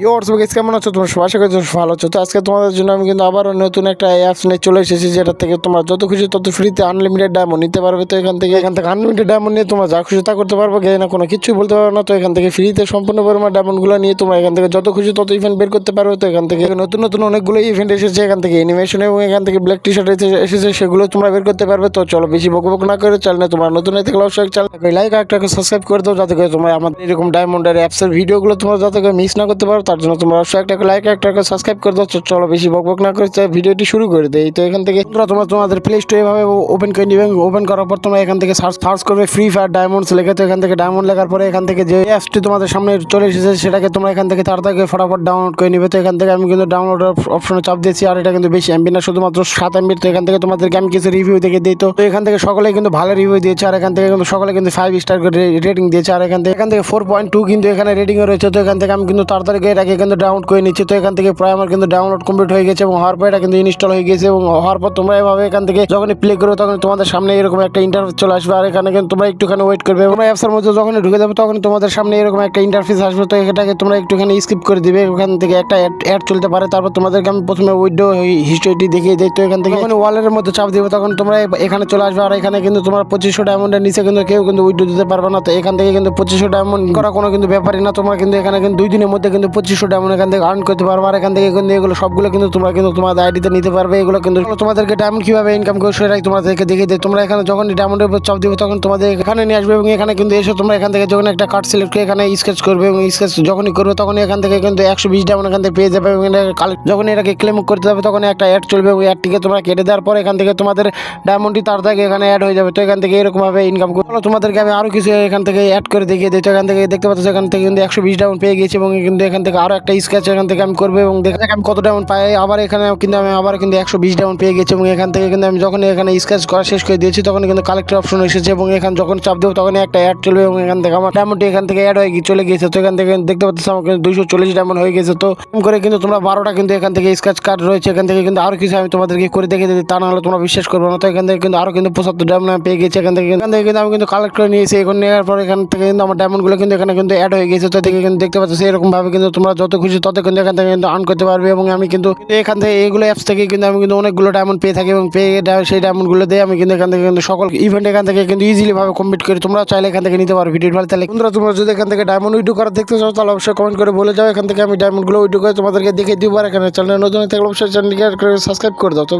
ইয়ো WhatsApp কেমন আছো? তোমার সবাই আশা করি তোমরা ভালো আছো। তো আজকে তোমাদের জন্য আমি কিন্তু আবারও নতুন একটা অ্যাপস নিয়ে চলে এসেছি, যেটা থেকে তোমরা যত খুশি তত ফ্রিতে আনলিমিটেড ডায়মন্ড নিতে পারবে। তো এখান থেকে এখান থেকে আনলিমিটেড ডায়মন্ড নিয়ে তোমরা যা খুশি তা করতে পারবে। গে না কোনো কিছুই বলতে পারবে না। তো এখান থেকে ফ্রিতে সম্পূর্ণ পরিমাণ ডায়মন্ডগুলো নিয়ে তোমরা এখান থেকে যত খুশি তত ইভেন্ট বের করতে পারবে। তো এখান থেকে নতুন নতুন অনেকগুলো ইভেন্ট এসেছে। এখান থেকে অ্যানিমেশন এবং এখান থেকে ব্ল্যাক টি শার্ট এসেছে, সেগুলো তোমরা বের করতে পারবে। তো চলো বেশি বক বক না করে চ্যানেলে তোমরা নতুন হয়ে থাকলে অবশ্যই চ্যানেল লাইক একটা সাবস্ক্রাইব করে দাও। যাতে করে তোমরা আমাদের এরকম ডায়মন্ডের অ্যাপসের ভিডিওগুলো তোমরা যাতে করে মিস না করতে পারো। তার জন্য তোমরা অবশ্যই একটা লাইক একটা সাবস্ক্রাইব করে দাও চলো বেশি বক বক না করে ভিডিওটি শুরু করে দেই তো এখান থেকে তোমরা তোমরা তোমাদের প্লে স্টোর এভাবে ওপেন করে নিবে ওপেন করার পর তোমরা এখান থেকে সার্চ সার্চ করবে ফ্রি ফায়ার ডায়মন্ডস লেখে তো এখান থেকে ডায়মন্ড লেখার পরে এখান থেকে যে অ্যাপসটি তোমাদের সামনে চলে এসেছে সেটাকে তোমরা এখান থেকে তাড়াতাড়ি ফটাফট ডাউনলোড করে নিবে তো এখান থেকে আমি কিন্তু ডাউনলোড অপশনে চাপ দিয়েছি আর এটা কিন্তু বেশি এমবি না শুধুমাত্র সাত এমবির তো এখান থেকে তোমাদেরকে আমি কিছু রিভিউ দেখে দিই তো এখান থেকে সকলে কিন্তু ভালো রিভিউ দিয়েছে আর এখান থেকে কিন্তু সকলে কিন্তু ফাইভ স্টার করে রেটিং দিয়েছে আর এখান থেকে এখান থেকে ফোর পয়েন্ট টু কিন্তু এখানে রেটিংও রয়েছে তো এখান থেকে আমি কিন্তু তাড়াতাড়ি এটাকে কিন্তু ডাউনলোড করে নিচ্ছি। তো এখান থেকে প্রায় আমার কিন্তু ডাউনলোড কমপ্লিট হয়ে গেছে এবং হওয়ার পর এটা কিন্তু ইনস্টল হয়ে গেছে এবং হওয়ার পর তোমরা এভাবে এখান থেকে যখন প্লে করবে তখন তোমাদের সামনে এরকম একটা ইন্টারফেস চলে আসবে। আর এখানে কিন্তু তোমরা একটুখানি ওয়েট করবে তোমরা অ্যাপসের মধ্যে যখন ঢুকে যাবে তখন তোমাদের সামনে এরকম একটা ইন্টারফেস আসবে। তো এটাকে তোমরা একটুখানি স্কিপ করে দিবে ওখান থেকে একটা অ্যাড চলতে পারে। তারপর তোমাদেরকে আমি প্রথমে উইডো হিস্টোরিটি দেখিয়ে দিই। তো এখান থেকে যখন ওয়ালের মধ্যে চাপ দিবে তখন তোমরা এখানে চলে আসবে। আর এখানে কিন্তু তোমার পঁচিশশো ডায়মন্ডের নিচে কিন্তু কেউ কিন্তু উইডো দিতে পারবে না। তো এখান থেকে কিন্তু পঁচিশশো ডায়মন্ড করা কোনো কিন্তু ব্যাপারই না। তোমরা কিন্তু এখানে কিন্তু দুই দিনের মধ্যে কিন্তু পঁচিশশো ডায়মন্ড এখান থেকে আর্ন করতে পারবে আর এখান থেকে কিন্তু এগুলো সবগুলো কিন্তু তোমরা কিন্তু তোমাদের আইডিতে নিতে পারবে এগুলো কিন্তু তোমাদেরকে ডায়মন্ড কীভাবে ইনকাম করো সেটাই তোমাদেরকে দেখিয়ে দিই তোমরা এখানে যখন ডায়মন্ডের উপর চাপ দিবে তখন তোমাদের এখানে নিয়ে আসবে এবং এখানে কিন্তু এসে তোমরা এখান থেকে যখন একটা কার্ড সিলেক্ট করে এখানে স্কেচ করবে এবং স্কেচ যখনই করবে তখন এখান থেকে কিন্তু একশো বিশ ডায়মন্ড এখান থেকে পেয়ে যাবে এবং যখন এটাকে ক্লেম করতে যাবে তখন একটা অ্যাড চলবে ওই অ্যাডটিকে তোমরা কেটে দেওয়ার পর এখান থেকে তোমাদের ডায়মন্ডটি তাড়াতাড়ি এখানে অ্যাড হয়ে যাবে তো এখান থেকে এরকমভাবে ইনকাম করো তোমাদেরকে আমি আরও কিছু এখান থেকে অ্যাড করে দেখিয়ে দিই তো এখান থেকে দেখতে পাচ্ছ এখান থেকে কিন্তু একশো বিশ ডাউন পেয়ে গেছি এবং কিন্তু এখান থেকে আরও একটা স্কেচ এখান থেকে আমি করব এবং দেখা আমি কত ডাউন পাই আবার এখানে কিন্তু আমি আবার কিন্তু একশো বিশ ডাউন পেয়ে গেছি এবং এখান থেকে কিন্তু আমি যখন এখানে স্কেচ করা শেষ করে দিয়েছি তখন কিন্তু কালেক্টর অপশন এসেছে এবং এখানে যখন চাপ দেবো তখন একটা অ্যাড চলবে এবং এখান থেকে আমার ডায়মন্ডটি এখান থেকে অ্যাড হয়ে গিয়ে চলে গিয়েছে তো এখান থেকে দেখতে পাচ্ছি আমার কিন্তু দুইশো চল্লিশ ডায়মন্ড হয়ে গেছে তো করে কিন্তু তোমরা বারোটা কিন্তু এখান থেকে স্কেচ কার্ড রয়েছে এখান থেকে কিন্তু আরও কিছু আমি তোমাদেরকে করে দেখে দিই তা না হলে তোমরা বিশ্বাস করবে না তো এখান থেকে কিন্তু আরও কিন্তু পঁচাত্তর ডায়মন্ড আমি পেয়ে গেছি এখান থেকে এখান থেকে কিন্তু আমি কিন্তু কালেক্ট করে নিয়েছি এখন নেওয়ার পর এখান থেকে কিন্তু আমার ডায়মন্ডগুলো কিন্তু এখানে কিন্তু অ্যাড হয়ে গেছে তো দেখে কিন্তু দেখতে পাচ্ছ এরকম ভাবে কিন্তু তোমরা যত খুশি তত কিন্তু এখান থেকে কিন্তু আর্ন করতে পারবে এবং আমি কিন্তু এখান থেকে এইগুলো অ্যাপস থেকে কিন্তু আমি কিন্তু অনেকগুলো ডায়মন্ড পেয়ে থাকি এবং পেয়ে সেই ডায়মন্ডগুলো দিয়ে আমি কিন্তু এখান থেকে কিন্তু সকল ইভেন্ট এখান থেকে কিন্তু ইজিলি ভাবে কমপ্লিট করি তোমরা চাইলে এখান থেকে নিতে পারো ভিডিও ভালো তাহলে বন্ধুরা, তোমরা যদি এখান থেকে ডায়মন্ড উইডো করা দেখতে চাও, তাহলে অবশ্যই কমেন্ট করে বলে যাও। এখান থেকে আমি ডায়মন্ডগুলো উইডো করে তোমাদেরকে দেখে দিব। আর এখানে চ্যানেল নতুন থাকলে অবশ্যই চ্যানেলকে সাবস্ক্রাইব করে দাও। তো